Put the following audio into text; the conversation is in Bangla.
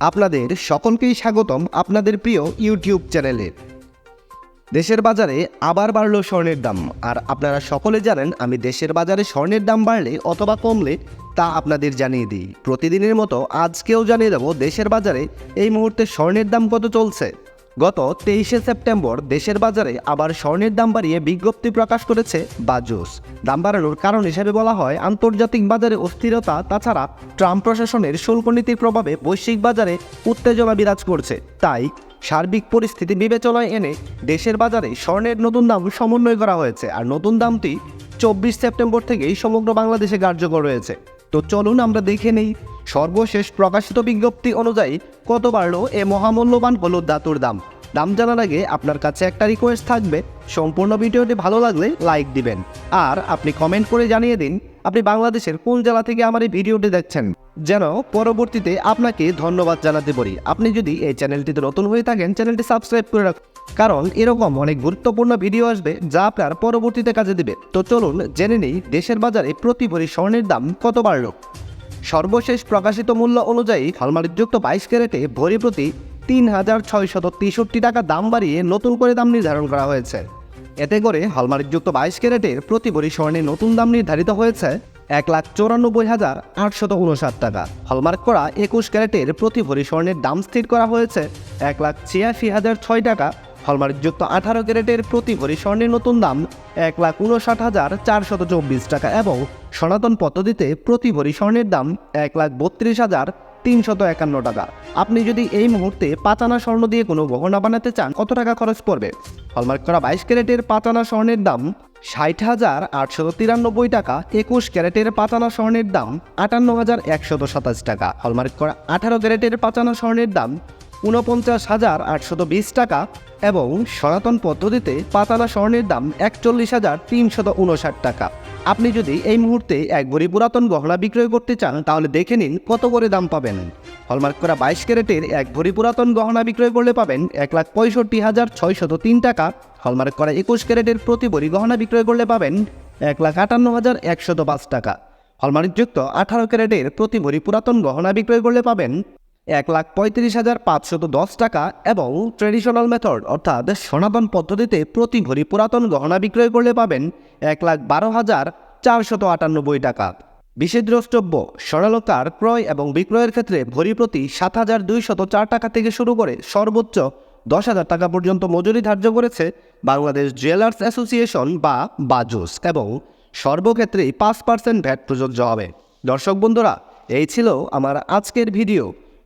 আপনাদের সকলকেই স্বাগতম আপনাদের প্রিয় ইউটিউব চ্যানেলে। দেশের বাজারে আবার বাড়ল স্বর্ণের দাম, আর আপনারা সকলে জানেন আমি দেশের বাজারে স্বর্ণের দাম বাড়লে অথবা কমলে তা আপনাদের জানিয়ে দিই। প্রতিদিনের মতো আজকেও জানিয়ে দেব দেশের বাজারে এই মুহূর্তে স্বর্ণের দাম কত চলছে। গত তেইশে সেপ্টেম্বর দেশের বাজারে আবার স্বর্ণের দাম বাড়িয়ে বিজ্ঞপ্তি প্রকাশ করেছে বাজুস। দাম বাড়ানোর কারণ হিসেবে বলা হয়, আন্তর্জাতিক বাজারে অস্থিরতা, তাছাড়া ট্রাম্প প্রশাসনের শুল্ক নীতির প্রভাবে বৈশ্বিক বাজারে উত্তেজনা বিরাজ করছে। তাই সার্বিক পরিস্থিতি বিবেচনায় এনে দেশের বাজারে স্বর্ণের নতুন দাম সমন্বয় করা হয়েছে। আর নতুন দামটি চব্বিশ সেপ্টেম্বর থেকেই সমগ্র বাংলাদেশে কার্যকর রয়েছে তো চলুন আমরা দেখে নেই সর্বশেষ প্রকাশিত বিজ্ঞপ্তি অনুযায়ী কত বাড়লো এ মহামূল্যবান হলুদ ধাতুর দাম? দাম জানার আগে আপনার কাছে একটা রিকোয়েস্ট থাকবে। সম্পূর্ণ ভিডিওটি ভালো লাগলে লাইক দিবেন। আর আপনি কমেন্ট করে জানিয়ে দিন, আপনি বাংলাদেশের কোন জেলা থেকে আমার এই ভিডিওটি দেখছেন। যেন পরবর্তীতে আপনাকে ধন্যবাদ জানাতে পারি। আপনি যদি এই চ্যানেলটিতে নতুন হয়ে থাকেন, চ্যানেলটি সাবস্ক্রাইব করে রাখুন কারণ এরকম অনেক গুরুত্বপূর্ণ ভিডিও আসবে যা আপনার পরবর্তীতে কাজে দেবে। তো চলুন জেনে নেই, দেশের বাজারে প্রতি ভরি স্বর্ণের দাম কত বাড়লো? সর্বশেষ প্রকাশিত মূল্য অনুযায়ী হলমার্কযুক্ত বাইশ ক্যারেটে ভরি প্রতি তিন হাজার ছয়শত তেষট্টি টাকা দাম বাড়িয়ে নতুন করে দাম নির্ধারণ করা হয়েছে। এতে করে হলমার্কযুক্ত বাইশ ক্যারেটের প্রতি ভরি স্বর্ণের নতুন দাম নির্ধারিত হয়েছে এক লাখ চৌরানব্বই হাজার আটশত উনষাট টাকা। হলমার্ক করা একুশ ক্যারেটের প্রতি ভরি স্বর্ণের দাম স্থির করা হয়েছে এক লাখ ছিয়াশি হাজার ছয় টাকা হলমার্কযুক্ত আঠারো ক্যারেটের প্রতি ভরি স্বর্ণের নতুন দাম এক লাখ উনষাট হাজার চারশত চব্বিশ টাকা এবং সনাতন পদ্ধতিতে প্রতি ভরি স্বর্ণের দাম এক লাখ বত্রিশ হাজার তিনশত একান্ন টাকা। আপনি যদি এই মুহূর্তে পাতানা স্বর্ণ দিয়ে কোনো গহনা বানাতে চান, কত টাকা খরচ পড়বে? হলমার্ক করা বাইশ ক্যারেটের পাতানা স্বর্ণের দাম ষাট হাজার আটশত তিরানব্বই টাকা, একুশ ক্যারেটের পাতানা স্বর্ণের দাম আটান্ন হাজার একশত সাতাশ টাকা। হলমার্ক করা আঠারো ক্যারেটের পাতানা স্বর্ণের দাম ঊনপঞ্চাশ হাজার আটশত বিশ টাকা এবং সনাতন পদ্ধতিতে পাতানা স্বর্ণের দাম একচল্লিশ হাজার তিনশত উনষাট টাকা। আপনি যদি এই মুহূর্তে এক ভরি পুরাতন গহনা বিক্রয় করতে চান, তাহলে দেখে নিন কত করে দাম পাবেন। হলমার্ক করা বাইশ ক্যারেটের এক ভরি পুরাতন গহনা বিক্রয় করলে পাবেন এক লাখ পঁয়ষট্টি হাজার ছয়শত তিন টাকা। হলমার্ক করা একুশ ক্যারেটের প্রতি ভরি গহনা বিক্রয় করলে পাবেন এক লাখ আটান্ন হাজার একশত পাঁচ টাকা। হলমার্কযুক্ত আঠারো ক্যারেটের প্রতি ভরি পুরাতন গহনা বিক্রয় করলে পাবেন এক লাখ পঁয়ত্রিশ হাজার পাঁচশত দশ টাকা এবং ট্রেডিশনাল মেথড অর্থাৎ সনাতন পদ্ধতিতে প্রতি ভরি পুরাতন গহনা বিক্রয় করলে পাবেন এক লাখ বারো হাজার চারশত আটানব্বই টাকা। বিশেষ দ্রষ্টব্য স্বর্ণালঙ্কার ক্রয় এবং বিক্রয়ের ক্ষেত্রে ভরি প্রতি সাত হাজার দুইশত চার টাকা থেকে শুরু করে সর্বোচ্চ দশ হাজার টাকা পর্যন্ত মজুরি ধার্য করেছে বাংলাদেশ জুয়েলার্স অ্যাসোসিয়েশন বা বাজুস এবং সর্বক্ষেত্রেই পাঁচ পার্সেন্ট ভ্যাট প্রযোজ্য হবে। দর্শক বন্ধুরা, এই ছিল আমার আজকের ভিডিও।